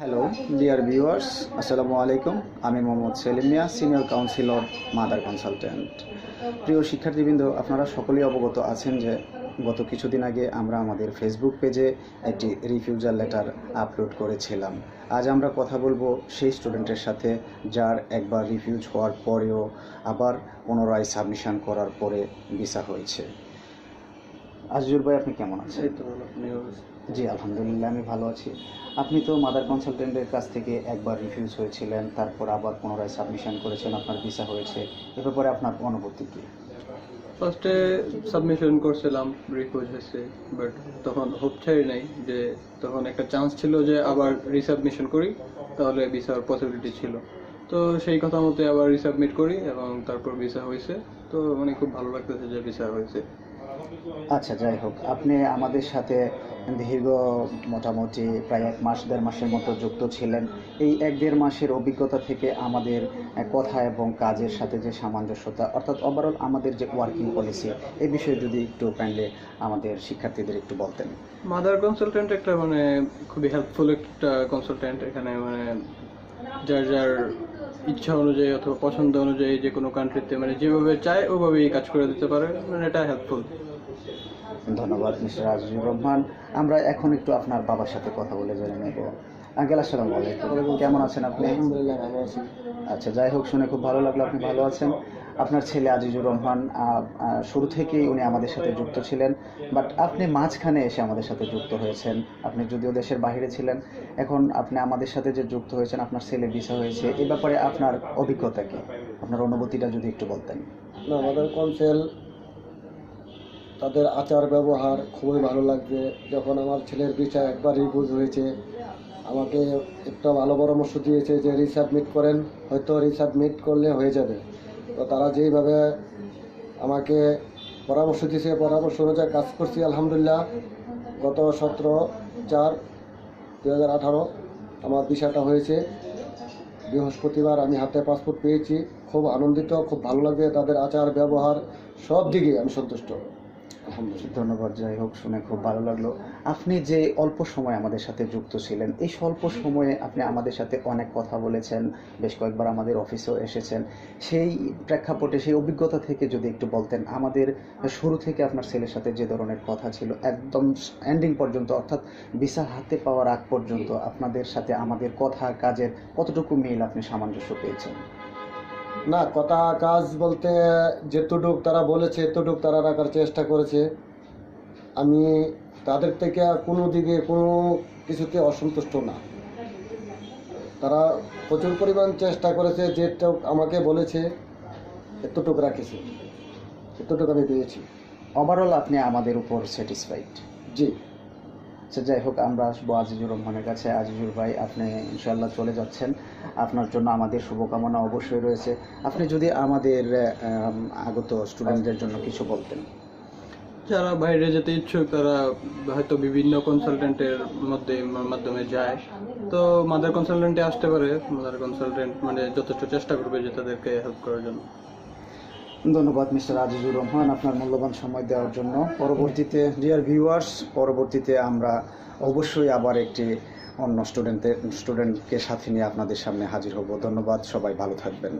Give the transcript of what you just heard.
Hello dear viewers আসসালামু আলাইকুম। আমি Mohammad Selim Mia senior counsellor mother consultant প্রিয় শিক্ষার্থীবৃন্দ, আপনারা সকলেই অবগত আছেন যে গত কিছুদিন আগে আমরা আমাদের ফেসবুক পেজে একটি রিফিউজাল লেটার আপলোড করেছিলাম। আজ আমরা কথা বলব সেই স্টুডেন্টের সাথে, যার একবার রিফিউজ হওয়ার পরেও আবার পুনরায় সাবমিশন করার পরে ভিসা হয়েছে। আজিজুর ভাই, আপনি কেমন আছেন? জি, আলহামদুলিল্লাহ, আমি ভালো আছি। আপনি তো মাদার কনসালটেন্টের কাছ থেকে একবার রিফিউজ হয়েছিলেন, তারপর আবার পুনরায় সাবমিশন করেছেন, আপনার ভিসা হয়েছে। এ ব্যাপারে আপনার অনুভূতি কি? ফার্স্টে সাবমিশন করছিলাম রিফিউজ হয়েছে বাট তখন হোপ নাই যে তখন একটা চান্স ছিল যে আবার রিসাবমিশন করি, তাহলে ভিসার পসিবিলিটি ছিল। তো সেই কথা মতো আবার রিসাবমিট করি এবং তারপর ভিসা হয়েছে। তো মানে খুব ভালো লাগতেছে যে ভিসা হয়েছে। আচ্ছা যাই হোক, আপনি আমাদের সাথে দীর্ঘ মোটামুটি প্রায় এক মাস, দেড় মাসের মতো যুক্ত ছিলেন। এই এক দেড় মাসের অভিজ্ঞতা থেকে আমাদের কথা এবং কাজের সাথে যে সামঞ্জস্যতা, অর্থাৎ ওভারঅল আমাদের যে ওয়ার্কিং পলিসি এই বিষয়ে যদি একটু কাইন্ডলি আমাদের শিক্ষার্থীদের একটু বলতেন। মাদার কনসালটেন্ট একটা মানে খুবই হেল্পফুল একটা কনসালটেন্ট এখানে মানে যার যার ইচ্ছা অনুযায়ী অথবা পছন্দ অনুযায়ী যে কোনো কান্ট্রিতে মানে যেভাবে চায় ওভাবেই কাজ করে দিতে পারে মানে এটা হেল্পফুল ধন্যবাদ, মিস্টার আজিজুর রহমান। আমরা এখন একটু আপনার বাবার সাথে কথা বলে জেনে নেব। আঙ্কেল আসসালামু আলাইকুম। কেমন আছেন আপনি? আলহামদুলিল্লাহ ভালো আছি। আচ্ছা যাই হোক শুনে খুব ভালো লাগল আপনি ভালো আছেন। আপনার ছেলে আজিজুর রহমান শুরু থেকেই উনি আমাদের সাথে যুক্ত ছিলেন বাট আপনি মাঝখানে এসে আমাদের সাথে যুক্ত হয়েছেন। আপনি যদিও দেশের বাইরে ছিলেন এখন আপনি আমাদের সাথে যে যুক্ত হয়েছেন আপনার ছেলে ভিসা হয়েছে এ ব্যাপারে আপনার অভিজ্ঞতা কি? আপনার অনুভূতিটা যদি একটু বলতেন। না আমাদের কনসেল তাদের আচার ব্যবহার খুবই ভালো লাগছে। যখন আমার ছেলের বিষয় একবার রিভিউজ হয়েছে আমাকে একটা ভালো পরামর্শ দিয়েছে যে রিসাবমিট করেন, হয়তো রিসাবমিট করলে হয়ে যাবে। তো তারা যেইভাবে আমাকে পরামর্শ দিয়েছে, পরামর্শ অনুযায়ী কাজ করছি, আলহামদুলিল্লাহ। গত সতেরো চার দু হাজার আঠারো আমার বিষয়টা হয়েছে। বৃহস্পতিবার আমি হাতে পাসপোর্ট পেয়েছি। খুব আনন্দিত, খুব ভালো লাগে তাদের আচার ব্যবহার সব দিকে আমি সন্তুষ্ট। ধন্যবাদ, যাই হোক, শুনে খুব ভালো লাগল। আপনি যে অল্প সময় আমাদের সাথে যুক্ত ছিলেন, এই স্বল্প সময়ে আপনি আমাদের সাথে অনেক কথা বলেছেন, বেশ কয়েকবার আমাদের অফিসেও এসেছেন। সেই প্রেক্ষাপটে, সেই অভিজ্ঞতা থেকে যদি একটু বলতেন, আমাদের শুরু থেকে আপনার ছেলের সাথে যে ধরনের কথা ছিল, একদম এন্ডিং পর্যন্ত, অর্থাৎ ভিসা হাতে পাওয়ার আগ পর্যন্ত, আপনাদের সাথে আমাদের কথা, কাজের কতটুকু মিল আপনি সামঞ্জস্য পেয়েছেন? না কথা কাজ বলতে যেতটুক তারা বলেছে এতটুক তারা রাখার চেষ্টা করেছে। আমি তাদের থেকে কোনো দিকে কোনো কিছুতে অসন্তুষ্ট না। তারা প্রচুর পরিমাণ চেষ্টা করেছে যেটুক আমাকে বলেছে এতটুক রাখেছে। এতটুক আমি পেয়েছি। ওভারঅল আপনি আমাদের উপর স্যাটিসফাইড জি। আচ্ছা যাই হোক আমরা আসব আজিজুর রহমানের কাছে। আজিজুর ভাই আপনি ইনশাল্লাহ চলে যাচ্ছেন। আপনার জন্য আমাদের শুভকামনা অবশ্যই রয়েছে। আপনি যদি আমাদের আম, আগত স্টুডেন্টদের জন্য কিছু বলতেন। যারা বাইরে যেতে ইচ্ছুক তারা হয়তো বিভিন্ন কনসালটেন্টের মধ্যে মাধ্যমে যায়। তো মাদার কনসালটেন্টে আসতে পারে। মাদার কনসালটেন্ট মানে যথেষ্ট চেষ্টা করবে যে তাদেরকে হেল্প করার জন্য। ধন্যবাদ, মিস্টার আজিজুর রহমান, আপনার মূল্যবান সময় দেওয়ার জন্য। পরবর্তীতে ডিয়ার ভিউয়ার্স পরবর্তীতে আমরা অবশ্যই আবার একটি অন্য স্টুডেন্টদের স্টুডেন্টকে সাথে নিয়ে আপনাদের সামনে হাজির হব। ধন্যবাদ, সবাই ভালো থাকবেন।